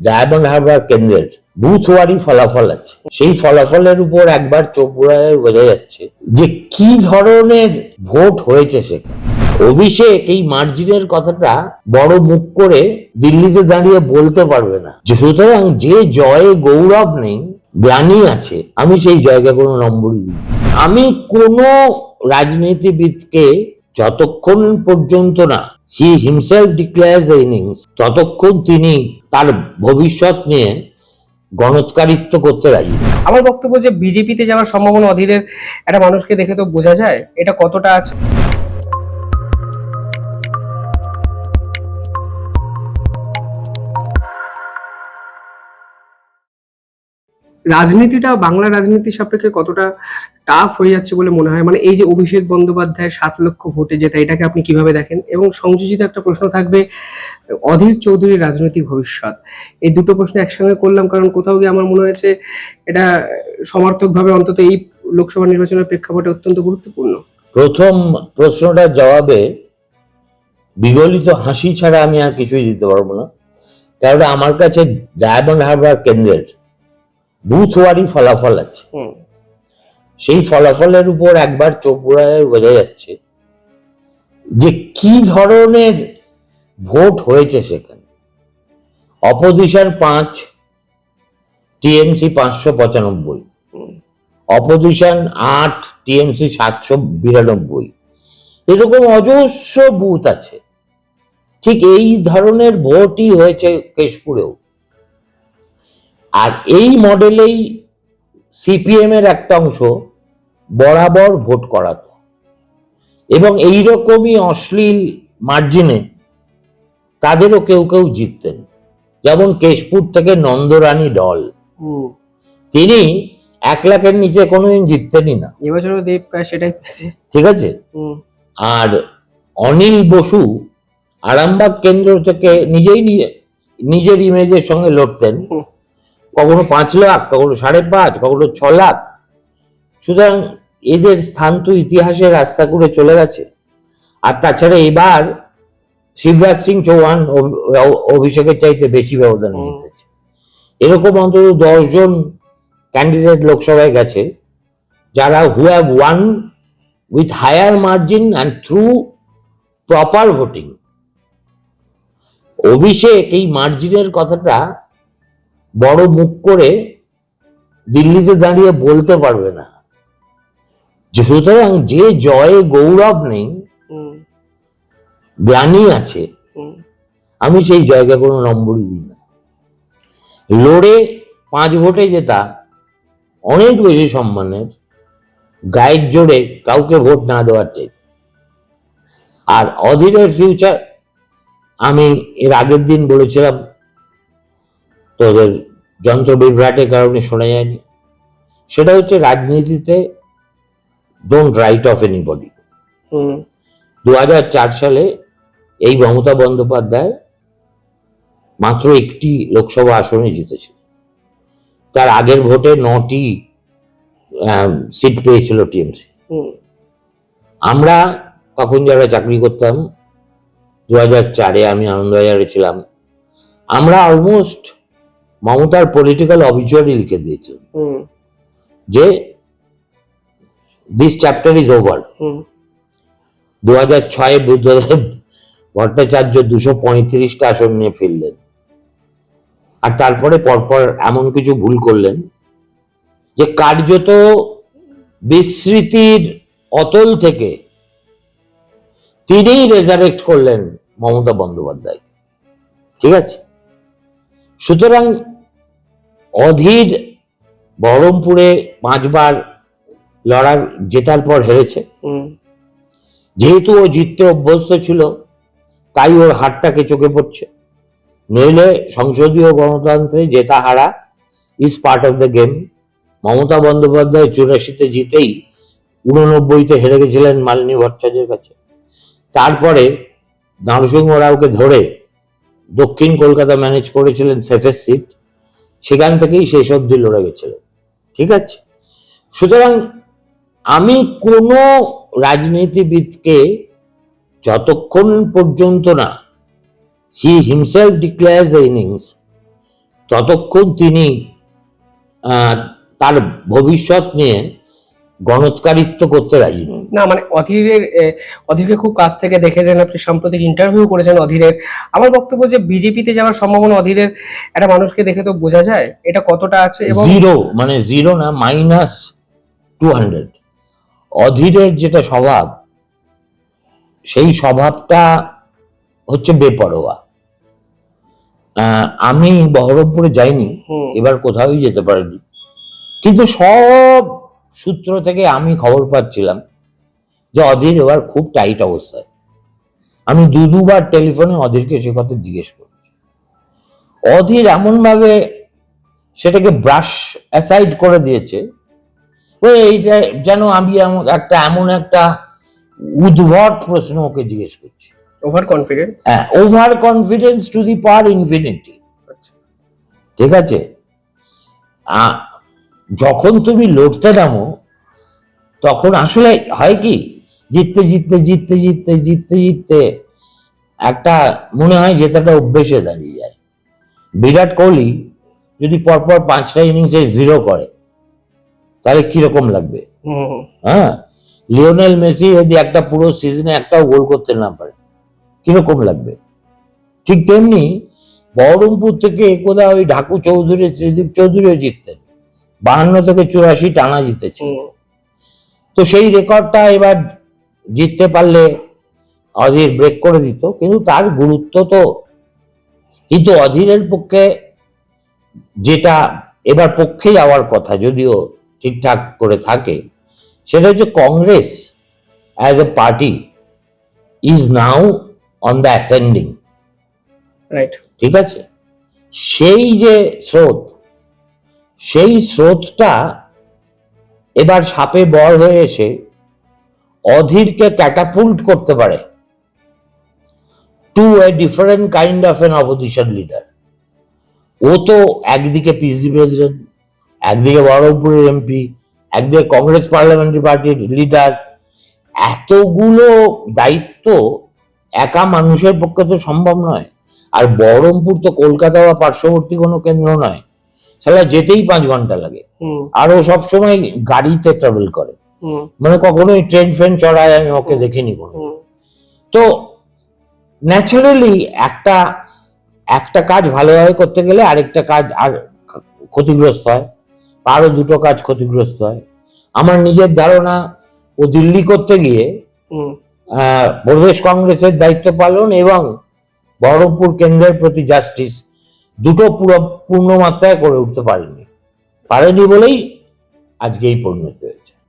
Diamond Harbour কেন্দ্রের বুথওয়ারি ফলাফল আছে। সেই ফলাফলের উপর একবার চোখ ঘুরায় বোঝা যাচ্ছে যে কি ধরনের ভোট হয়েছে সেখানে। অভিষেক এই মার্জিনের কথাটা বড় মুখ করে দিল্লিতে দাঁড়িয়ে বলতে পারবে না সুতরাং যে জয়ে গৌরব নেই, গ্লানি আছে, আমি সেই জয়কে কোনো নম্বরই দিই আমি কোনো রাজনীতিবিদকে যতক্ষণ পর্যন্ত না হি হিমসেলফ ডিক্লেয়ার্স ইনিংস ততক্ষণ তিনি তার ভবিষ্যৎ নিয়ে গণৎকারিত্ব করতে রাজি। আমার বক্তব্য যে বিজেপিতে যাওয়ার সম্ভাবনা অধীরের একটা মানুষকে দেখে তো বোঝা যায়, এটা কতটা আছে? রাজনীতিটা, বাংলা রাজনীতির সাপেক্ষে কতটা টাফ হয়ে যাচ্ছে বলে মনে হয়? মানে এই যে অভিষেক বন্দ্যোপাধ্যায় সাত লক্ষ ভোটে জেতা এটাকে আপনি কীভাবে দেখেন? এবং সংযোজিত একটা প্রশ্ন থাকবে, অধীর চৌধুরীর রাজনৈতিক ভবিষ্যৎ। এই দুটো প্রশ্ন একসঙ্গে করলাম, কারণ কোথাও গিয়ে আমার মনে হয়েছে এটা সমার্থকভাবে অন্তত এই লোকসভা নির্বাচনের প্রেক্ষাপটে অত্যন্ত গুরুত্বপূর্ণ। প্রথম প্রশ্নটার জবাবে বিগলিত হাসি ছাড়া আমি আর কিছুই দিতে পারব না। কারণ আমার কাছে ডায়মন্ড হারবার কেন্দ্রের বুথওয়ারি ফলাফল আছে। সেই ফলাফলের উপর একবার চোখ ঘুরায় বোঝা যাচ্ছে যে কি ধরনের ভোট হয়েছে সেখানে। অপোজিশন পাঁচ টিএমসি পাঁচশো পঁচানব্বই। অপোজিশন আট টিএমসি সাতশো বিরানব্বই। এরকম অজস্র বুথ আছে। ঠিক এই ধরনের ভোটই হয়েছে কেশপুরেও। আর এই মডেলেই সিপিএম এর একটা অংশ বরাবর ভোট করাতো। এবং এই রকমই অশ্লীল মার্জিনে তাদেরও কেউ কেউ জিততেন। যেমন কেশপুর থেকে নন্দরানী ডল হুম। তিনি এক লাখের নিচে কোনোদিন জিততেনই না। এবছরও দেব প্রায় সেটাই ঠিক আছে? আর অনিল বসু আরামবাগ কেন্দ্র থেকে নিজেই নিজে নিজের ইমেজের সঙ্গে লড়তেন। কখনো পাঁচ লাখ কখনো সাড়ে পাঁচ কখনো ছ লাখ। সুতরাং এদের স্থান তো ইতিহাসের রাস্তা করে চলে গেছে। আর তাছাড়া এবার শিবরাজ সিং চৌহান অভিষেকের চাইতে বেশি ব্যবধানে। জিতেছে। এরকম অন্তত দশজন ক্যান্ডিডেট লোকসভায় গেছে যারা who have won with higher margin and through proper voting Abhishek এই মার্জিনের কথাটা বড় মুখ করে দিল্লিতে দাঁড়িয়ে বলতে পারবে না। সুতরাং যে জয়ে গৌরব নেই গ্লানি আছে আমি সেই জয়কে কোনো নম্বরই দিই না। লড়ে পাঁচ ভোটে জেতা অনেক বেশি সম্মানের গায়ের জোরে কাউকে ভোট না দেওয়ার চাইতে। আর অধীরের ফিউচার আমি এর আগের দিন বলেছিলাম তোদের যন্ত্র বিভ্রাটের কারণে শোনা যায়নি। সেটা হচ্ছে রাজনীতিতে ডোন্ট রাইট অফ এনিবডি দু সালে এই মমতা বন্দ্যোপাধ্যায় মাত্র একটি লোকসভা আসনে জিতেছিল। তার আগের ভোটে নটি সিট পেয়েছিল টিএমসি। আমরা তখন যারা চাকরি করতাম দু হাজার চারে আমি আনন্দবাজারে ছিলাম আমরা অলমোস্ট মমতার পলিটিক্যাল অবিচুয়ারি লিখে দিয়েছে। যে দিস চ্যাপ্টার ইজ ওভার দু হাজার ছয়ে বুদ্ধদেব ভট্টাচার্য দুশো পঁয়ত্রিশটা আসন নিয়ে ফিরলেন। আর তারপরে পরপর এমন কিছু ভুল করলেন যে কার্যত বিস্মৃতির অতল থেকে তিনিই রেজারেক্ট করলেন মমতা বন্দ্যোপাধ্যায় ঠিক আছে? সুতরাং অধীর বহরমপুরে পাঁচবার লড়ার জেতার পর হেরেছে। যেহেতু ও জিততে অভ্যস্ত ছিল তাই ওর হারটাকে চোখে পড়ছে। নইলে সংসদীয় গণতন্ত্রে জেতা হারা is part of the game Mamata Bandyopadhyay চুরাশিতে জিতেই উননব্বইতে হেরে গেছিলেন মালিনী ভট্টাচার্যের কাছে। তারপরে নরসিংহ রাওকে ধরে দক্ষিণ কলকাতা ম্যানেজ করেছিলেন সেফের সিট সেখান থেকেই শেষ অবধি লড়ে গেছিল। ঠিক আছে? সুতরাং আমি কোনো রাজনীতিবিদকে যতক্ষণ পর্যন্ত না হি হিমসেলফ ডিক্লেয়ার্স ইনিংস ততক্ষণ তিনি তার ভবিষ্যৎ নিয়ে গণৎকারিত্ব করতে রাজি নন না মানে অধীরের অধীরকে খুব কাছ থেকে দেখেছেন আপনি সাম্প্রতিক ইন্টারভিউ করেছেন অধীরের। আমার বক্তব্য যে বিজেপিতে যাওয়ার সম্ভাবনা অধীরের একটা মানুষকে দেখে তো বোঝা যায় এটা কতটা আছে এবং জিরো মানে জিরো না মাইনাস টু হান্ড্রেড অধীরের যেটা স্বভাব সেই স্বভাবটা হচ্ছে বেপরোয়া। আহ, আমি বহরমপুরে যাইনি এবার কোথাওই যেতে পারিনি। কিন্তু সব সূত্র থেকে আমি খবর পাচ্ছিলাম যে অধীর এবার খুব টাইট অবস্থায়। আমি দু দুবার টেলিফোনে অধীরকে সে কথা জিজ্ঞেস করেছি। অধীর এমন ভাবে সেটাকে ব্রাশ অ্যাসাইড করে দিয়েছে এইটা যেন আমি একটা এমন একটা উদ্ভট প্রশ্ন ওকে জিজ্ঞেস করছি। ওভার কনফিডেন্স হ্যাঁ over confidence to the power infinity ঠিক আছে? যখন তুমি লড়তে নামো তখন আসলে হয় কি জিততে জিততে জিততে জিততে জিততে জিততে একটা মনে হয় জেতাটা অভ্যেসে দাঁড়িয়ে যায়। বিরাট কোহলি যদি পরপর পাঁচটা ইনিংসে জিরো করে তাহলে কীরকম লাগবে? হ্যাঁ লিওনেল মেসি যদি একটা পুরো সিজনে একটাও গোল করতে না পারে কীরকম লাগবে? ঠিক তেমনি বহরমপুর থেকে একদা ওই ঢাকু চৌধুরী ত্রিদীপ চৌধুরীও জিততেন। বাহান্ন থেকে চুরাশি টানা জিতেছে। তো সেই রেকর্ডটা এবার জিততে পারলে অধীর ব্রেক করে দিত কিন্তু তার গুরুত্ব তো কিন্তু অধীরের পক্ষে যেটা এবার পক্ষে যাওয়ার কথা যদিও ঠিকঠাক করে থাকে সেটা হচ্ছে Congress as a party is now on the ascending right ঠিক আছে? সেই যে স্রোত সেই স্রোতটা এবার সাপে বর হয়ে এসে অধীরকে ক্যাটাপুল্ট করতে পারে। To a different kind of an opposition leader ও তো একদিকে পিসি প্রেসিডেন্ট একদিকে বহরমপুরের এমপি একদিকে কংগ্রেস পার্লামেন্টারি পার্টির লিডার এতগুলো দায়িত্ব একা মানুষের পক্ষে তো সম্ভব নয়। আর বহরমপুর তো কলকাতা বা পার্শ্ববর্তী কোনো কেন্দ্র নয়। সেটা যেতেই পাঁচ ঘণ্টা লাগে। আর ও সবসময় গাড়িতে ট্রাভেল করে। মানে কখনোই ট্রেন ফ্রেন চড়ায় আমি ওকে দেখিনি কোনো তো ন্যাচারালি একটা একটা কাজ ভালোভাবে করতে গেলে আরেকটা কাজ আর ক্ষতিগ্রস্ত হয়। আরও দুটো কাজ ক্ষতিগ্রস্ত হয়। আমার নিজের ধারণা ও দিল্লি করতে গিয়ে আহ, প্রদেশ কংগ্রেসের দায়িত্ব পালন এবং বহরমপুর কেন্দ্রের প্রতি জাস্টিস দুটো পুরো পূর্ণ মাত্রায় করে উঠতে পারেনি। পারেনি বলেই আজকে এই পরিণতি